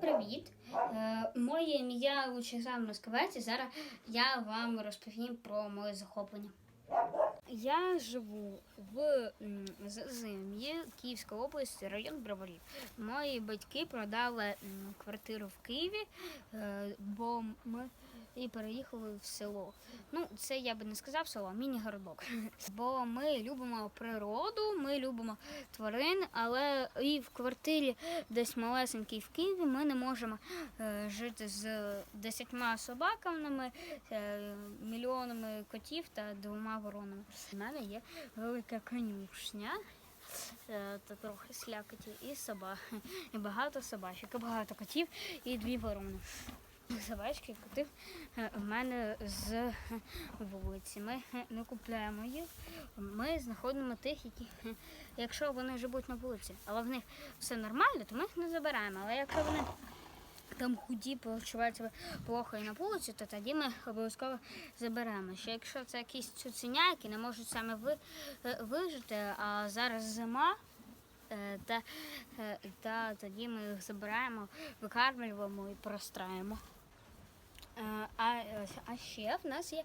привіт! Е, Моє ім'я Лучезар Москвець і зараз я вам розповім про моє захоплення. Я живу в Зазим'ї, Київська області, район Броварів. Мої батьки продали квартиру в Києві, е, бо ми і переїхали в село. Ну, це я би не сказав село, міні-городок. Бо ми любимо природу, ми любимо тварин, але і в квартирі десь малесенькій в Києві ми не можемо е, жити з десятьма собаками, е, мільйонами котів та двома воронами. У мене є велика конюшня. е, Та трохи слякоті і собак, і багато собачок, і багато котів і дві ворони. Собачки, коти е, в мене з вулиці. Ми е, не купляємо їх. Ми знаходимо тих, які, е, якщо вони живуть на вулиці, але в них все нормально, то ми їх не забираємо. Але якщо вони там худі почувають себе плохо і на вулиці, то тоді ми обов'язково заберемо. Що якщо це якісь цуценя, які не можуть саме ви, е, вижити, а зараз зима. е, Та, е, та тоді ми їх забираємо, викармлюємо і простраємо. Ще в нас є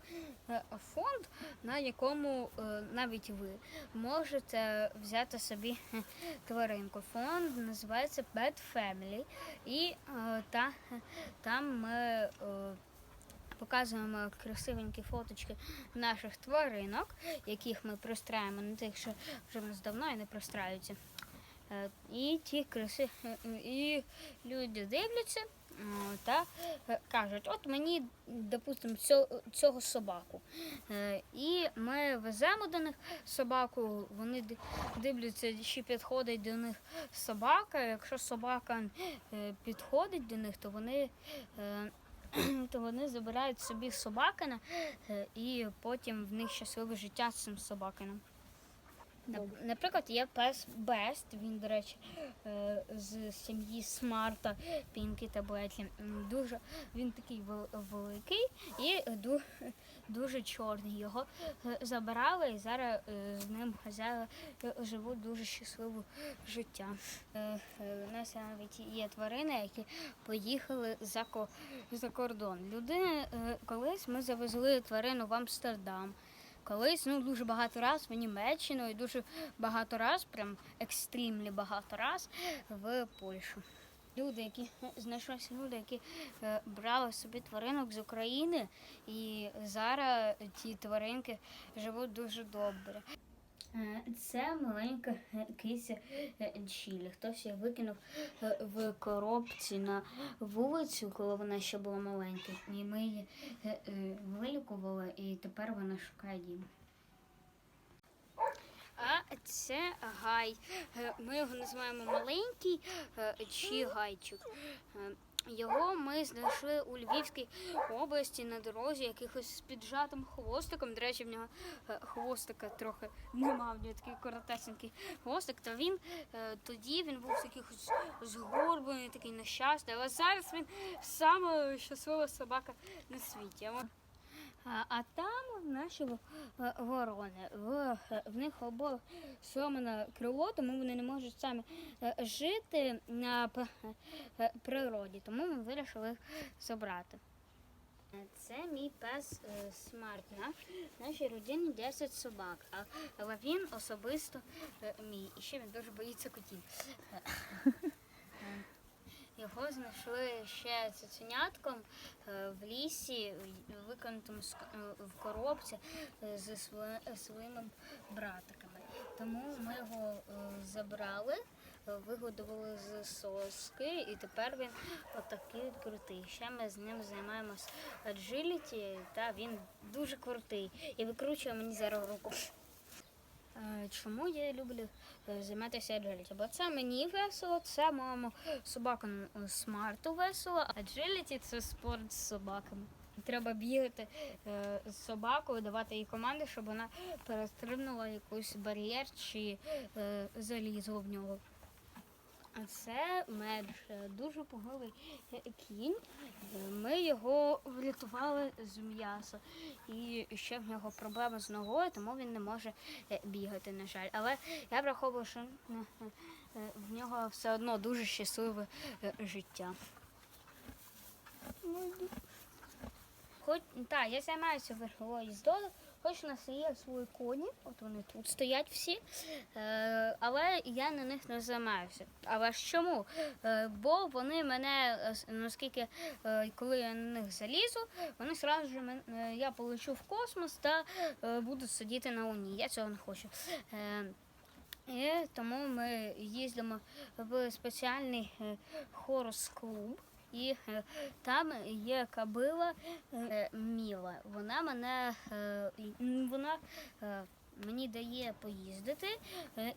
е, фонд, на якому е, навіть ви можете взяти собі тваринку. Фонд називається Pet Family. І е, та, там ми показуємо красивенькі фоточки наших тваринок, яких ми пристраємо, не тих, що вже нас давно і не пристраються. І ті краси, і люди дивляться та е, кажуть, от мені, допустимо, цього, собаку. Е, І ми веземо до них собаку, вони дивляться, чи підходить до них собака. Якщо собака е, підходить до них, то вони. То вони забирають собі собакина і потім в них щасливе життя з цим собакином. Нап- Наприклад, є пес Бест, він, до речі, е, з сім'ї Смарта, Пінкі та Бетлі. Дуже, він такий вел- великий і ду- дуже чорний. Його е, забирали і зараз е, з ним хазяїни е, живуть дуже щасливе життя. У нас навіть є тварини, які поїхали за, ко- за кордон. Людини е, колись ми завезли тварину в Амстердам. Колись ну дуже багато раз в Німеччину і дуже багато раз, прям екстремлі багато раз в Польщу. Люди, які знайшлися люди, які е, брали собі тваринок з України, і зараз ті тваринки живуть дуже добре. Е, Це маленька е, кися е, Чілі. Хтось її викинув в коробці на вулицю, коли вона ще була маленька. І ми її вилікували, і тепер вона шукає дім. А це гай. Ми його називаємо маленький чи гайчик. Його ми знайшли у Львівській області на дорозі, якихось з піджатим хвостиком. До речі, в нього е, хвостика трохи нема, в нього такий коротесенький хвостик. То він е, тоді він був якихось згорблений, такий нещасний, але зараз він саме щаслива собака на світі. А там наші е, ворони. В, в них обох сломане крило, тому вони не можуть самі е, жити на е, природі. Тому ми вирішили їх забрати. Це мій пес е, Смарт. На нашій родині 10 собак, але він особисто мій. І ще він дуже боїться котів. Його знайшли ще цуценятком е, в лісі, в- викинутому з к- е, в коробці е, зі своїми братиками. Тому ми його забрали, вигодували з соски, і тепер він отакий крутий. Ще ми з ним займаємось аджиліті, та він дуже крутий і викручує мені зараз руку. Чому я люблю е, займатися аджиліті? Бо це мені весело, це моєму собакам е, смарту весело. Аджиліті це спорт з собаками. Треба бігати е, з собакою, давати їй команди, щоб вона перестрибнула якийсь бар'єр чи залізла в нього. А це медж, е, дуже пугливий е, кінь. Е, Ми його врятували з м'яса. І ще в нього проблема з ногою, тому він не може бігати, на жаль. Але я враховую, що в нього все одно дуже щасливе життя. Хоч так, я займаюся верховою їздою, хоч у нас є свої коні, от вони тут стоять всі, е, але я на них не займаюся. Але чому? Е, бо вони мене, е, наскільки, е, коли я на них залізу, вони сразу ж мен- е, я полечу в космос та буду сидіти на Луні. Я цього не хочу. І тому ми їздимо в спеціальний е, хорос-клуб. І е, там є кабила е, Міла. Вона мене е, вона мені дає поїздити,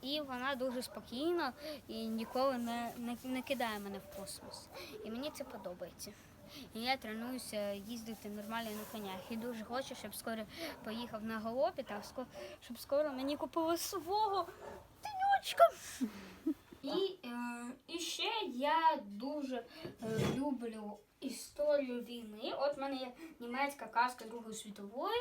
і вона дуже спокійно і ніколи не, не, не кидає мене в космос. І мені це подобається. І я тренуюся їздити нормально на конях. І дуже хочу, щоб скоро поїхав на галопі, та щоб скоро мені купили свого тинючка. І, е, і ще я дуже е, люблю історію війни. От в мене є німецька казка Другої світової.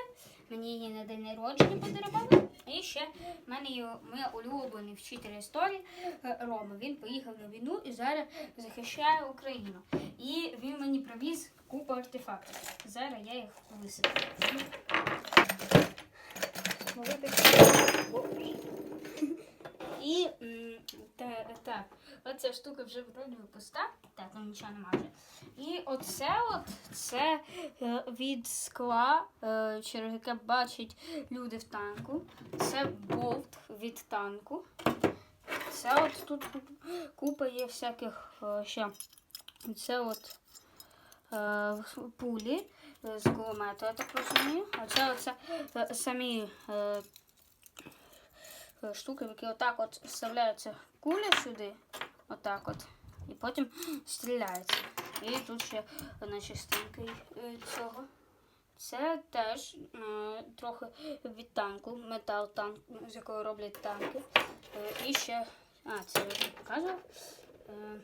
Мені її на день народження подарували. І ще в мене є мій улюблений вчитель історії е, Рома. Він поїхав на війну і зараз захищає Україну. І він мені привіз купу артефактів. Зараз я їх висиплю. І та, так, оця штука вже вроді пуста. Так, там нічого немає. І оце от це е, від скла, е, через яке бачать люди в танку. Це болт від танку. Це от тут купа є всяких е, ще. Це от пулі з кулемету, я так розумію. А це оце самі штуки, які отак от вставляються куля сюди, отак от, і потім стріляється. І тут ще одна частинка е, цього. Це теж е, трохи від танку, метал танк, з якого роблять танки. Е, і ще, а, це я вже показував. Е,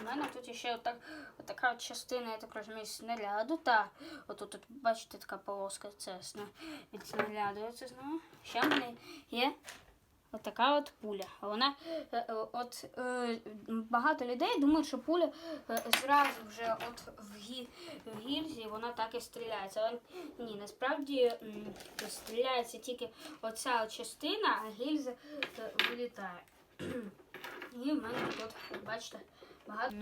у мене тут ще отак, отака от частина, я так розумію, снаряду. Та отут, от, бачите, така полоска, це від снаряду, це знаю. Ще в мене є отака от пуля. Вона е, е, от е, багато людей думають, що пуля зразу вже от в, гі, в гільзі вона так і стріляється. Але ні, насправді стріляється тільки оця частина, а гільза вилітає. І в мене тут, бачите, багато.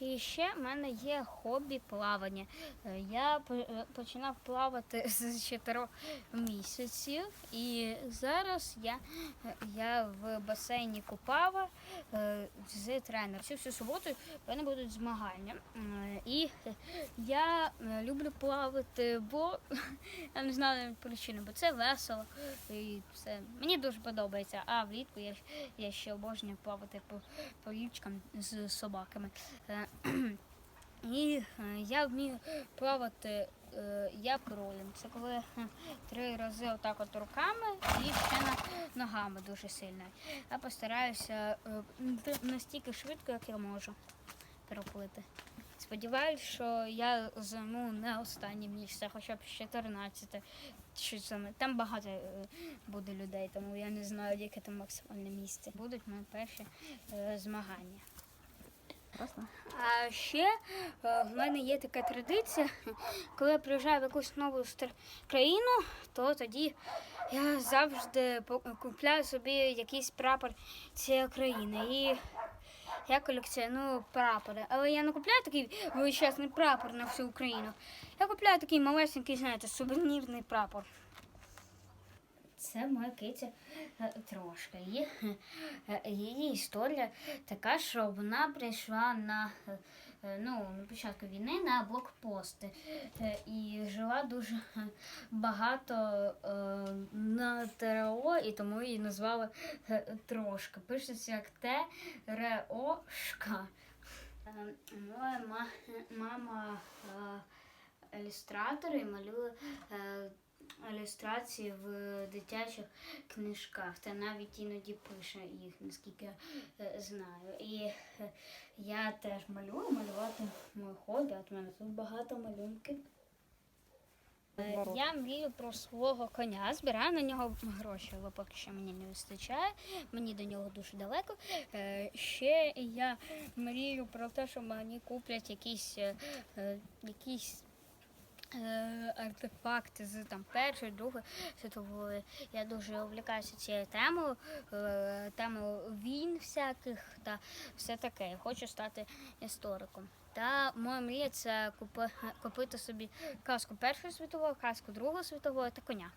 І ще в мене є хобі плавання. Е, Я е, починав плавати з 4 місяців, і зараз я, е, я в басейні Купава з тренером. Цю всю суботу в мене будуть змагання. І я люблю плавати, бо я не знаю причини, бо це весело і все. Мені дуже подобається. А влітку я, я ще обожнюю плавати по, по річкам з собаками. Е, І е, я вмію плавати е, як кролем. Це коли три рази отак от руками і ще ногами дуже сильно. Я постараюся настільки швидко, як я можу переплити. Сподіваюсь, що я займу не останнє місце, хоча б 14 чи саме. Там багато буде людей, тому я не знаю, яке там максимальне місце. Будуть мої перші змагання. Класно. А ще е, в мене є така традиція, коли я приїжджаю в якусь нову країну, то тоді я завжди купляю собі якийсь прапор цієї країни. І я колекціоную прапори. Але я не купляю такий величезний прапор на всю Україну. Я купляю такий малесенький, знаєте, сувенірний прапор. Це моя киця е, трошка. Її, е, її історія така, що вона прийшла на, е, е, ну, на початку війни на блокпости е, і жила дуже е, багато е, на ТРО, і тому її назвали е, трошка. Пишеться як Т-Р-О-Шка. Е, Моя мама е, ілюстратор і малює е, ілюстрації в дитячих книжках, та навіть іноді пише їх, наскільки знаю. І я теж малюю, малювати моє хобі, от в мене тут багато малюнків. Е, Я мрію про свого коня, збираю на нього гроші, але поки що мені не вистачає. Мені до нього дуже далеко. Е, Ще я мрію про те, що мені куплять якісь, е, е, якісь артефакти з там першої, другої світової. Я дуже увлікаюся цією темою, е, темою війн всяких та все таке. Я хочу стати істориком. Та моя мрія це купи, купити собі казку Першої світової, казку Другої світової та коня.